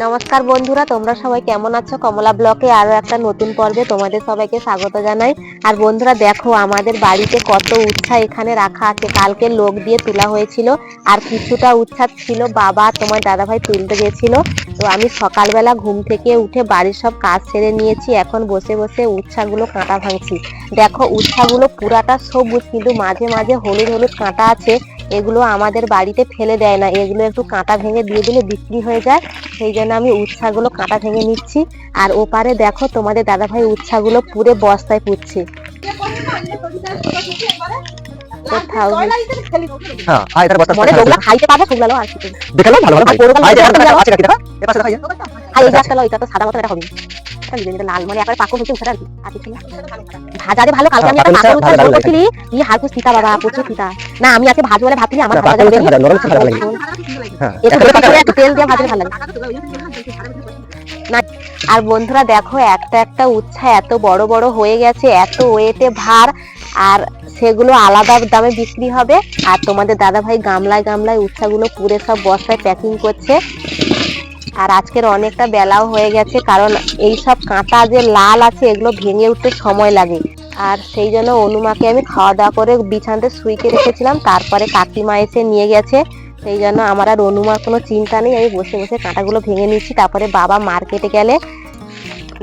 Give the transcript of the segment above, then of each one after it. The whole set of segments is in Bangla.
নমস্কার বন্ধুরা, তোমরা সবাই কেমন আছো? কমলা ব্লকে আরও একটা নতুন পর্বে তোমাদের সবাইকে স্বাগত জানাই। আর বন্ধুরা, দেখো আমাদের বাড়িতে কত উচ্ছা এখানে রাখা আছে। কালকে লোক দিয়ে তোলা হয়েছিল, আর কিছুটা উচ্ছা ছিল। বাবা তোমার দাদাভাই তুলতে গেছিল। তো আমি সকালবেলা ঘুম থেকে উঠে বাড়ির সব কাজ সেরে নিয়েছি। এখন বসে বসে উচ্ছাগুলো কাঁটা ভাঙছি। দেখো, উচ্ছাগুলো পুরাটা সবুজ, কিন্তু মাঝে মাঝে হলুদ হলুদ কাঁটা আছে। এগুলো আমাদের বাড়িতে ফেলে দেয় না। এগুলো একটু কাঁটা ভেঙে দিয়ে দিলে বিক্রি হয়ে যায়। সেই জন্য আমি উচ্ছাগুলো কাঁটা ভেঙে নিচ্ছি। আর ওপারে দেখো তোমাদের দাদাভাই উচ্ছাগুলো পুরে বস্তায় পুচ্ছে হ্যাঁ খাইতে পাবে করব। ভালো ভালো আর বড় গাছ আয় দেখা দেখাও। আছে কাকি দেখা এ পাশে দেখা যায় আর এই গাছটা লও, এটা তো সাদা মতো এটা হবে এটা নিজে নিজে লাল মানে একবারে পাকো হচ্ছে উঠাটা আর কি আর কিছু ভাজা যে ভালো কালকে আমি একটা হ্যাঁ, পাকো উচ্ছা ভাজা করছিলি ই হারকুস পিতা বাবা প্রচুর পিতা। না আমি আজকে ভাজু বলে ভাবছিলি আমার ভাজা যাবে নরম উচ্ছা লাগে। হ্যাঁ। এটা একটা বেশি পাকা করে একটু তেল দিয়ে ভাজলে ভালো লাগে। না আর বন্ধুরা দেখো একটা একটা উচ্ছা এত বড় বড় হয়ে গেছে এত ওয়েটে ভার আর সেগুলো আলাদা দামে বিক্রি হবে। আর তোমাদের দাদা ভাই গামলায় গামলায় উচ্ছাগুলো পুরে সব বস্তায় প্যাকিং করছে। আর আজকের অনেকটা বেলাও হয়ে গেছে, কারণ এই সব কাঁটা যে লাল আছে, এগুলো ভেঙে উঠতে সময় লাগে। আর সেই জন্য অনুমাকে আমি খাওয়া দাওয়া করে বিছানাতে শুইতে রেখেছিলাম, তারপরে কাকিমা এসে নিয়ে গেছে। সেই জন্য আমার আর অনুমার কোনো চিন্তা নেই, আমি বসে বসে কাঁটাগুলো ভেঙে নিচ্ছি। তারপরে বাবা মার্কেটে গেলে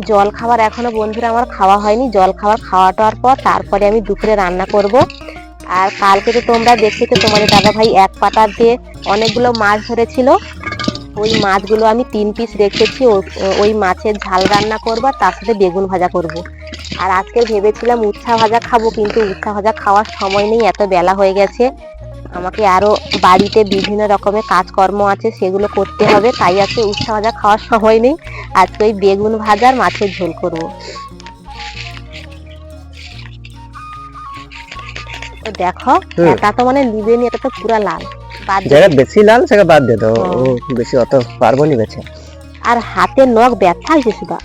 জল খাবার এখনও বন্ধুরা আমার খাওয়া হয়নি। জল খাবার খাওয়া পর তারপরে আমি দুপুরে রান্না করব। আর কালকে তো তোমরা দেখেছ, তোমাদের দাদা ভাই এক পাতা দিয়ে অনেকগুলো মাছ ধরেছিল। ওই মাছগুলো আমি তিন পিস রেখেছি ওই মাছের ঝাল রান্না করব আর তার সাথে বেগুন ভাজা করব। আর আজকে ভেবেছিলাম উচ্ছা ভাজা খাব কিন্তু উচ্ছা ভাজা খাওয়ার সময় নেই এত বেলা হয়ে গেছে। আমাকে আরও বাড়িতে বিভিন্ন রকমের কাজকর্ম আছে সেগুলো করতে হবে তাই আজকে উচ্ছা ভাজা খাওয়ার সময় নেই। আজকে ওই বেগুন ভাজার মাছের ঝোল করব। দেখো এটা তো মানে লিবেনি এটা তো পুরা লাল। জায়গা বেশি লাল সেটা বাদ দে তো। হ্যাঁ। ও বেশি অত পারব নি বেছে। আর হাতে নখ ব্যথা হইছে সুদা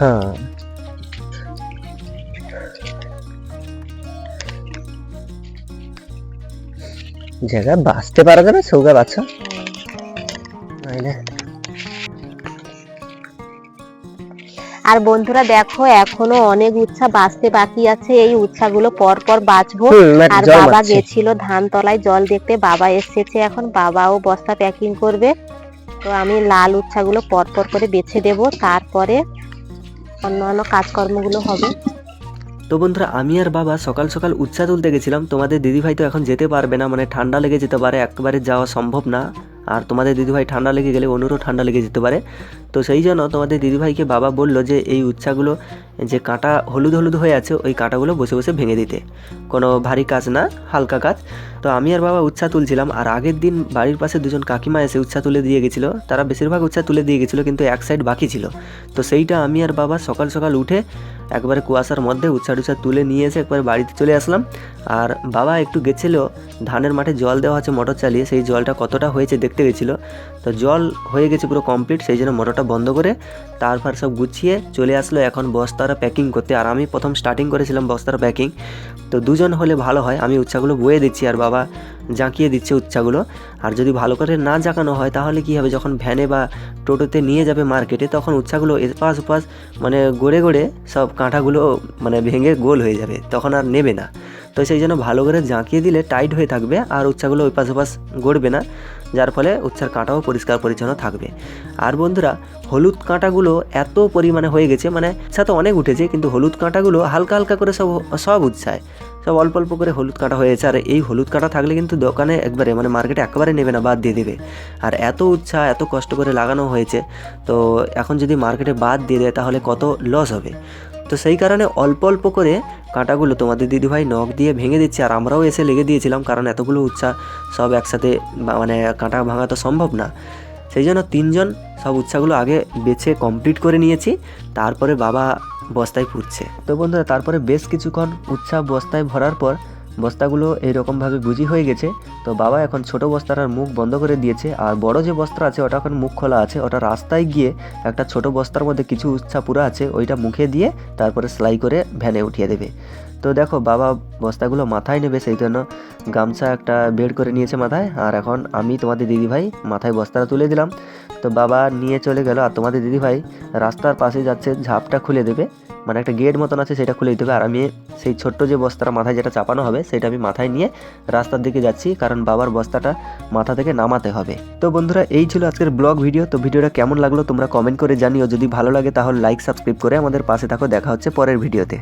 হ্যাঁ। জায়গা বাঁচতে পারবে না সৌগা বাচ্চা নাইলে আর বন্ধুরা দেখো এখনও অনেক উচ্ছা বাঁচতে বাকি আছে। এই উচ্ছাগুলো পর পর বাঁচবো আর বাবা গেছিল ধান তলায় জল দেখতে। বাবা এসেছে এখন বাবাও বস্তা প্যাকিং করবে। তো আমি লাল উচ্ছাগুলো পর পর করে বেছে দেব। তারপরে অন্যান্য কাজকর্মগুলো হবে। তো বন্ধুরা আমি আর বাবা সকাল সকাল উচ্ছা তুলতে গেছিলাম। তোমাদের দিদিভাই তো এখন যেতে পারবে না মানে ঠান্ডা লেগে যেতে পারে। একবারে যাওয়া সম্ভব না। আর তোমাদের দিদিভাই ঠান্ডা লেগে গেলে অনুরও ঠান্ডা লেগে যেতে পারে। তো সেই জন্য তোমাদের দিদিভাইকে বাবা বলল যে এই উচ্ছাগুলো যে কাঁটা হলুদ হলুদ হয়ে আছে, ওই কাঁটাগুলো বসে বসে ভেঙে দিতে। কোনো ভারী কাজ না, হালকা কাজ। তো আমি আর বাবা উচ্ছা তুলছিলাম, আর আগের দিন বাড়ির পাশে দুজন কাকিমা এসে উচ্ছা তুলে দিয়ে গেছিল। তারা বেশিরভাগ উচ্ছা তুলে দিয়ে গেছিল, কিন্তু এক সাইড বাকি ছিল। তো সেইটা আমি আর বাবা সকাল সকাল উঠে একবারে কুয়াশার মধ্যে উচ্ছা টুচ্ছা তুলে নিয়ে এসে একবার বাড়িতে চলে আসলাম। আর বাবা একটু গেছিল, ধানের মাঠে জল দেওয়া আছে মোটর চালিয়ে, সেই জলটা কতটা হয়েছে দেখতে গেছিল। তো জল হয়ে গেছে পুরো কমপ্লিট সেই জন্য মোটরটা বন্ধ করে তারপর সব গুছিয়ে চলে আসলো। এখন বস্তারা প্যাকিং করতে। আর আমি প্রথম স্টার্টিং করেছিলাম বস্তার প্যাকিং তো দুজন হলে ভালো হয়, আমি উচ্ছাগুলো বয়ে দিচ্ছি আর বাবা জাঁকিয়ে দিচ্ছে উচ্ছাগুলো আর যদি ভালো করে না জাঁকানো হয়, তাহলে কি হবে? যখন ভ্যানে বা টোটোতে নিয়ে যাবে মার্কেটে তখন উচ্ছাগুলো এপাশ ওপাশ মানে গড়ে গড়ে সব কাঁটাগুলো মানে ভেঙে গোল হয়ে যাবে, তখন আর নেবে না। তো সেই জন্য ভালো করে জাঁকিয়ে দিলে টাইট হয়ে থাকবে আর উচ্ছাগুলো ওই পাশ ওপাশ গড়বে না, যার ফলে উচ্ছার কাঁটাও পরিষ্কার পরিচ্ছন্ন থাকবে। আর বন্ধুরা হলুদ কাঁটাগুলো এত পরিমাণে হয়ে গেছে মানে তো অনেক উঠেছে, কিন্তু হলুদ কাঁটাগুলো হালকা হালকা করে সব সব উচ্ছায় সব অল্প অল্প করে হলুদ কাঁটা হয়েছে আর এই হলুদ কাঁটা থাকলে কিন্তু দোকানে একবারে মানে মার্কেটে একেবারে নেবে না, বাদ দিয়ে দেবে। আর এত উৎসাহ এত কষ্ট করে লাগানো হয়েছে, তো এখন যদি মার্কেটে বাদ দিয়ে দেয়, তাহলে কত লস হবে? তো সেই কারণে অল্প অল্প করে কাঁটাগুলো তোমাদের দিদিভাই নখ দিয়ে ভেঙে দিচ্ছে, আর আমরাও এসে লেগে দিয়েছিলাম, কারণ এতগুলো উৎসাহ সব একসাথে মানে কাঁটা ভাঙা তো সম্ভব না। সেই জন্য তিনজন সব উৎসাহগুলো আগে বেছে কমপ্লিট করে নিয়েছি, তারপরে বাবা বস্তায় পুড়ছে। তো বন্ধুরা, তারপরে বেশ কিছুক্ষণ উৎসাহ বস্তায় ভরার পর বস্তাগুলো এইরকমভাবে বুঝি হয়ে গেছে। তো বাবা এখন ছোট বস্তাটার মুখ বন্ধ করে দিয়েছে। আর বড় যে বস্তা আছে, ওটা এখন মুখ খোলা আছে। ওটা রাস্তায় গিয়ে একটা ছোট বস্তার মধ্যে কিছু উচ্ছা পুরা আছে, ওইটা মুখে দিয়ে তারপরে সেলাই করে ভ্যানে উঠিয়ে দেবে। তো দেখো, বাবা বস্তাগুলো মাথায় নেবে, সেই জন্য গামছা একটা বের করে নিয়েছে মাথায়। আর এখন আমি তোমাদের দিদিভাই মাথায় বস্তাটা তুলে দিলাম। তো বাবা নিয়ে চলে গেল। আর তোমাদের দিদিভাই রাস্তার পাশে যাচ্ছে, ঝাপটা খুলে দেবে। মানে একটা গেট মতন আছে, সেটা খুলে দিতে হবে। আর আমি সেই ছোট্ট যে বস্তাটা মাথায় যেটা চাপানো হবে, সেটা আমি মাথায় নিয়ে রাস্তার দিকে যাচ্ছি, কারণ বাবার বস্তাটা মাথা থেকে নামাতে হবে। তো বন্ধুরা, এই ছিল আজকের ব্লগ ভিডিও। তো ভিডিওটা কেমন লাগল তোমরা কমেন্ট করে জানিও। যদি ভালো লাগে তাহলে লাইক সাবস্ক্রাইব করে আমাদের পাশে থাকো। দেখা হচ্ছে পরের ভিডিওতে।